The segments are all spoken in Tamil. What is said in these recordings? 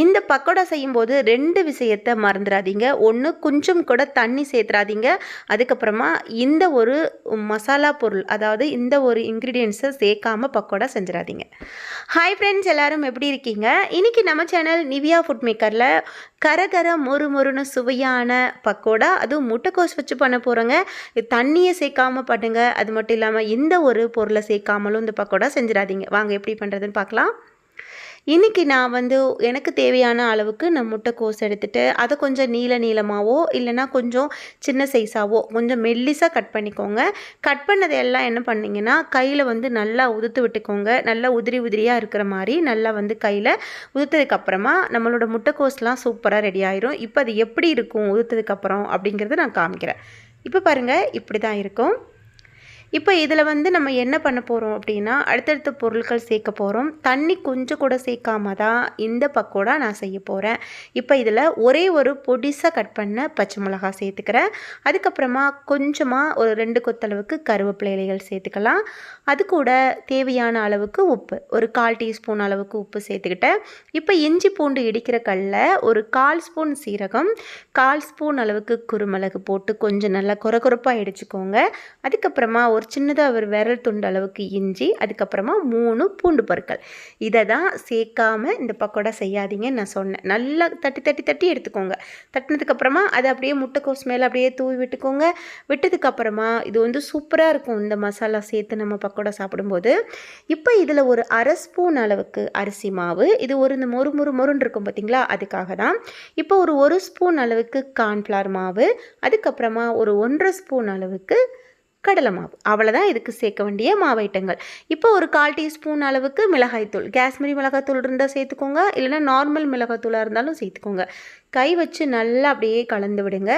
இந்த பக்கோடா செய்யும்போது ரெண்டு விஷயத்தை மறந்துடாதீங்க ஒன்று கொஞ்சம் கூட தண்ணி சேர்த்துறாதீங்க. அதுக்கப்புறமா இந்த ஒரு மசாலா பொருள் அதாவது இந்த ஒரு இன்க்ரீடியன்ஸை சேர்க்காம பக்கோடா செஞ்சிடாதீங்க ஹாய் ஃப்ரெண்ட்ஸ் எல்லோரும் எப்படி இருக்கீங்க? இன்றைக்கி நம்ம சேனல் நிவியா ஃபுட் மேக்கரில் கரகர மொறு மொறுன்னு சுவையான பக்கோடா அதுவும் முட்டைக்கோஸ் வச்சு பண்ண போகிறோங்க தண்ணியை சேர்க்காம பண்ணுங்க. அது மட்டும் இல்லாமல் இந்த ஒரு பொருளை சேர்க்காமலும் இந்த பக்கோடா செஞ்சிடாதீங்க வாங்க எப்படி பண்ணுறதுன்னு பார்க்கலாம். இன்றைக்கி நான் வந்து எனக்கு தேவையான அளவுக்கு நான் முட்டைக்கோஸ் எடுத்துகிட்டு அதை கொஞ்சம் நீள நீளமாகவோ இல்லைனா கொஞ்சம் சின்ன சைஸாகவோ கொஞ்சம் மெல்லிஸாக கட் பண்ணிக்கோங்க. கட் பண்ணதை எல்லாம் என்ன பண்ணிங்கன்னா கையில் வந்து நல்லா உதுத்து விட்டுக்கோங்க. நல்லா உதிரி உதிரியாக இருக்கிற மாதிரி நல்லா வந்து கையில் உதுத்ததுக்கப்புறமா நம்மளோட முட்டைக்கோஸ்லாம் சூப்பராக ரெடி ஆயிரும். இப்போ அது எப்படி இருக்கும் உதுத்ததுக்கப்புறம் அப்படிங்கிறத நான் காமிக்கிறேன். இப்போ பாருங்கள் இப்படி தான் இருக்கும். இப்போ இதில் வந்து நம்ம என்ன பண்ண போகிறோம் அப்படின்னா அடுத்தடுத்த பொருட்கள் சேர்க்க போகிறோம் தண்ணி கொஞ்சம் கூட சேர்க்காம தான் இந்த பக்கோடா நான் செய்ய போகிறேன் இப்போ இதில் ஒரே ஒரு பொடிசாக கட் பண்ண பச்சை மிளகாய் சேர்த்துக்கிறேன். அதுக்கப்புறமா கொஞ்சமாக ஒரு ரெண்டு கொத்தளவுக்கு கருவேப்பிலை இலைகள் சேர்த்துக்கலாம். அது கூட தேவையான அளவுக்கு உப்பு ஒரு கால் டீஸ்பூன் அளவுக்கு உப்பு சேர்த்துக்கிட்டேன். இப்போ இஞ்சி பூண்டு இடிக்கிற கல்லில் ஒரு கால் ஸ்பூன் சீரகம் கால் ஸ்பூன் அளவுக்கு குருமிளகு போட்டு கொஞ்சம் நல்லா குறை குறைப்பாக இடிச்சுக்கோங்க. அதுக்கப்புறமா ஒரு ஒரு சின்னதாக ஒரு விரல் துண்டு அளவுக்கு இஞ்சி அதுக்கப்புறமா மூணு பூண்டு பொருட்கள். இதை தான் சேர்க்காமல் இந்த பக்கோடா செய்யாதீங்கன்னு நான் சொன்னேன். நல்லா தட்டி தட்டி தட்டி எடுத்துக்கோங்க. தட்டினதுக்கப்புறமா அதை அப்படியே முட்டைக்கோஸ் மேலே அப்படியே தூவி விட்டுக்கோங்க. விட்டதுக்கப்புறமா இது வந்து சூப்பராக இருக்கும் இந்த மசாலா சேர்த்து நம்ம பக்கோடா சாப்பிடும்போது. இப்போ இதில் ஒரு அரை ஸ்பூன் அளவுக்கு அரிசி மாவு. இது ஒரு இந்த மொறு மொறு மொறுன்னு இருக்கும் பார்த்தீங்களா அதுக்காக தான். இப்போ ஒரு ஒரு ஸ்பூன் அளவுக்கு கார்ன்ஃப்ளவர் மாவு. அதுக்கப்புறமா ஒரு ஒன்றரை ஸ்பூன் அளவுக்கு கடலை மாவு. அவ்வளோதான் இதுக்கு சேர்க்க வேண்டிய மாவு ஐட்டங்கள். இப்போ ஒரு கால் டீஸ்பூன் அளவுக்கு மிளகாய்த்தூள் காஷ்மீரி மிளகாய்த்தூள் இருந்தால் சேர்த்துக்கோங்க. இல்லைனா நார்மல் மிளகாய்த்தூளாக இருந்தாலும் சேர்த்துக்கோங்க. கை வச்சு நல்லா அப்படியே கலந்து விடுங்க.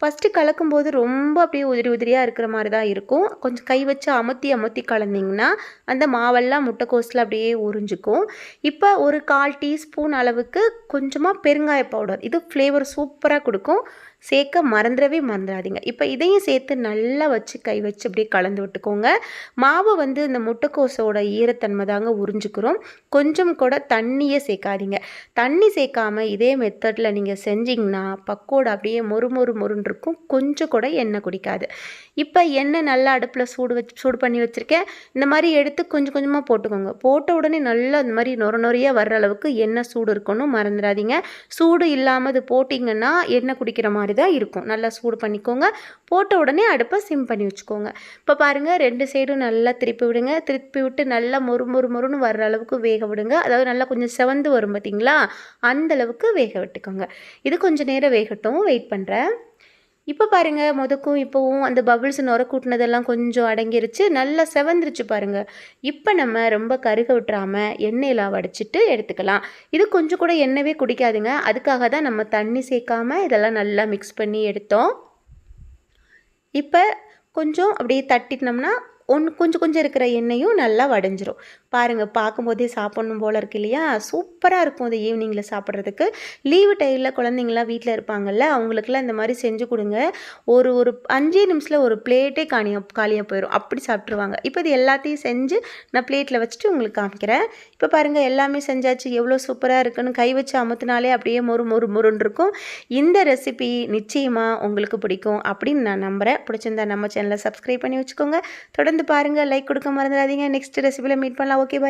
ஃபஸ்ட்டு கலக்கும்போது ரொம்ப அப்படியே உதிரி உதிரியாக இருக்கிற மாதிரி தான் இருக்கும். கொஞ்சம் கை வச்சு அமுத்தி அமுத்தி கலந்திங்கன்னா அந்த மாவெல்லாம் முட்டைக்கோஸில் அப்படியே உறிஞ்சிக்கும். இப்போ ஒரு கால் டீஸ்பூன் அளவுக்கு கொஞ்சமாக பெருங்காய பவுடர் இது ஃப்ளேவர் சூப்பராக கொடுக்கும். சேர்க்க மறந்துடவே மறந்துடாதீங்க. இப்போ இதையும் சேர்த்து நல்லா வச்சு கை வச்சு அப்படியே கலந்து விட்டுக்கோங்க. மாவு வந்து இந்த முட்டைக்கோசோட ஈரத்தன்மை தாங்க உறிஞ்சிக்கிறோம். கொஞ்சம் கூட தண்ணியே சேர்க்காதீங்க. தண்ணி சேர்க்காம இதே மெத்தடில் நீங்கள் செஞ்சிங்கன்னா பக்கோடா அப்படியே மொறு மொறு மொறுன்னு இருக்கும். கொஞ்சம் கூட எண்ணெய் குடிக்காது. இப்போ எண்ணெய் நல்லா அடுப்பில் சூடு வச்சு சூடு பண்ணி வச்சுருக்கேன். இந்த மாதிரி எடுத்து கொஞ்சம் கொஞ்சமாக போட்டுக்கோங்க. போட்ட உடனே நல்லா இந்த மாதிரி நொர நொறையாக வர்ற அளவுக்கு எண்ணெய் சூடு இருக்கணும். மறந்துடாதீங்க. சூடு இல்லாமல் இது போட்டிங்கன்னா எண்ணெய் குடிக்கிற மாதிரி தான் இருக்கும். நல்லா சூடு பண்ணிக்கோங்க. போட்ட உடனே அடுப்பை சிம் பண்ணி வச்சுக்கோங்க. இப்போ பாருங்கள் ரெண்டு சைடும் நல்லா திருப்பி விடுங்க. திருப்பி விட்டு நல்லா மொறு மொறு மொறுன்னு வர்ற அளவுக்கு வேக விடுங்க. அதாவது நல்லா கொஞ்சம் செவந்து வரும் பார்த்தீங்களா அந்த அளவுக்கு வேக விட்டுக்கோங்க. இது கொஞ்சம் நேரம் வேகட்டும். வெயிட் பண்ணுறேன் இப்போ பாருங்கள் முதக்கும் இப்போவும் அந்த பபுள்ஸ் நுர கூட்டினதெல்லாம் கொஞ்சம் அடங்கிருச்சு நல்லா செவந்துருச்சு பாருங்கள் இப்போ நம்ம ரொம்ப கருக விட்டுறாமல் எண்ணெயில் வடைச்சிட்டு எடுத்துக்கலாம். இது கொஞ்சம் கூட எண்ணெயே குடிக்காதுங்க. அதுக்காக தான் நம்ம தண்ணி சேர்க்காமல் இதெல்லாம் நல்லா மிக்ஸ் பண்ணி எடுத்தோம். இப்போ கொஞ்சம் அப்படியே தட்டினோம்னா ஒன்று கொஞ்சம் கொஞ்சம் இருக்கிற எண்ணெயும் நல்லா வடைஞ்சிரும். பாருங்கள் பார்க்கும்போதே சாப்பிட்ணும் போல் இருக்கு இல்லையா? சூப்பராக இருக்கும் அது ஈவினிங்கில் சாப்பிட்றதுக்கு. லீவு டைமில் குழந்தைங்களாம் வீட்டில் இருப்பாங்கல்ல அவங்களுக்குலாம் இந்த மாதிரி செஞ்சு கொடுங்க. ஒரு ஒரு அஞ்சே நிமிஷத்தில் ஒரு பிளேட்டே காணியாக காலியாக போயிடும் அப்படி சாப்பிட்ருவாங்க இப்போ இது எல்லாத்தையும் செஞ்சு நான் பிளேட்டில் வச்சுட்டு உங்களுக்கு காமிக்கிறேன். இப்போ பாருங்கள் எல்லாமே செஞ்சாச்சு. எவ்வளோ சூப்பராக இருக்குன்னு கை வச்சு அமுத்தினாலே அப்படியே மொறு மொறு மொறுன்னு இருக்கும். இந்த ரெசிபி நிச்சயமாக உங்களுக்கு பிடிக்கும் அப்படின்னு நான் நம்புகிறேன் பிடிச்சிருந்தா நம்ம சேனலை சப்ஸ்கிரைப் பண்ணி வச்சுக்கோங்க. தொடர்ந்து பாருங்கள் லைக் கொடுக்க மறந்துடாதீங்க. நெக்ஸ்ட் ரெசிபியில் மீட் பண்ணலாம். Okay bye